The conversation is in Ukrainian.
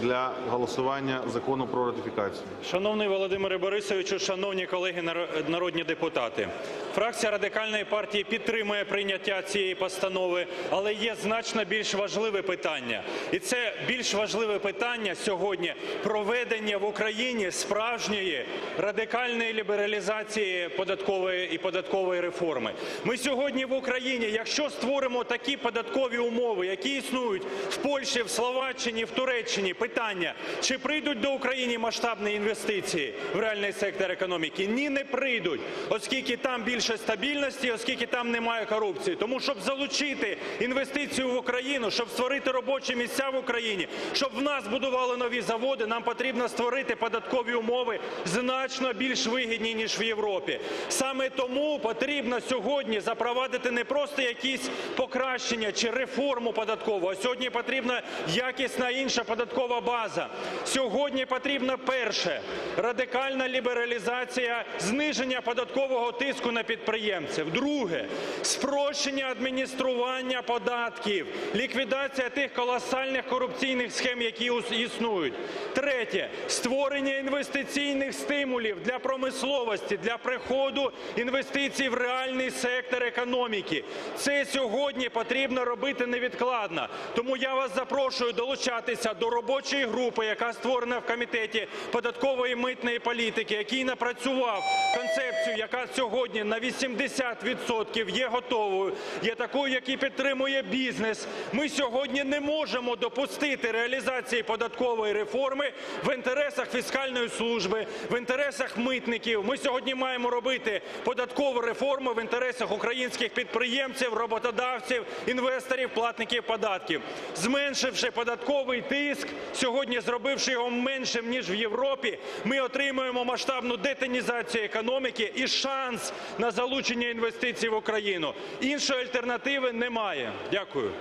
для голосування закону про ратифікацію. Шановний Володимире Борисовичу, шановні колеги нар- народні депутати, фракція радикальної партії підтримує прийняття цієї постанови, але є значно більш важливе питання, і це більш важливе питання сьогодні проведення в Україні справжньої радикальної лібералізації податкової і податкової реформи. Ми сьогодні в Україні, якщо створимо такі податкові умови, які існують в Польщі, в Словаччині, в Туреччині, питання, чи прийдуть до України масштабні інвестиції в реальний сектор економіки? Ні, не прийдуть, оскільки там більше стабільності, оскільки там немає корупції. Тому щоб залучити інвестицію в Україну, щоб створити робочі місця в Україні, щоб в нас будували нові заводи, нам потрібно створити податкові умови значно більш вигідні ніж в Європі. Саме тому потрібно сьогодні запровадити не просто якісь покращення чи реформу податкову, а сьогодні потрібна якісна інша податкова база. Сьогодні потрібно перше радикальна лібералізація, зниження податкового тиску на підприємців. Друге спрощення адміністрування податків, ліквідація тих колосальних корупційних схем, які існують. Третє створення інвестиційних стимулів для промисловості, для приходу інвестицій в реальний сектор економіки. Це сьогодні потрібно робити невідкладно. Тому я вас запрошую долучатися до робочої групи, яка створена в комітеті податкової митної політики, який напрацював концепцію, яка сьогодні на 80% є готовою, є такою, яку підтримує бізнес. Ми сьогодні не можемо допустити реалізації податкової реформи в інтересах фіскальної служби, в інтересах митників. Ми сьогодні маємо робити податкову реформу в інтересах українських підприємців, роботодавців, інвесторів, платників податків, зменшивши податковий тиск, сьогодні зробивши його меншим ніж в Європі, ми отримуємо масштабну детонізацію економіки і шанс на залучення інвестицій в Україну. Іншої альтернативи немає. Дякую.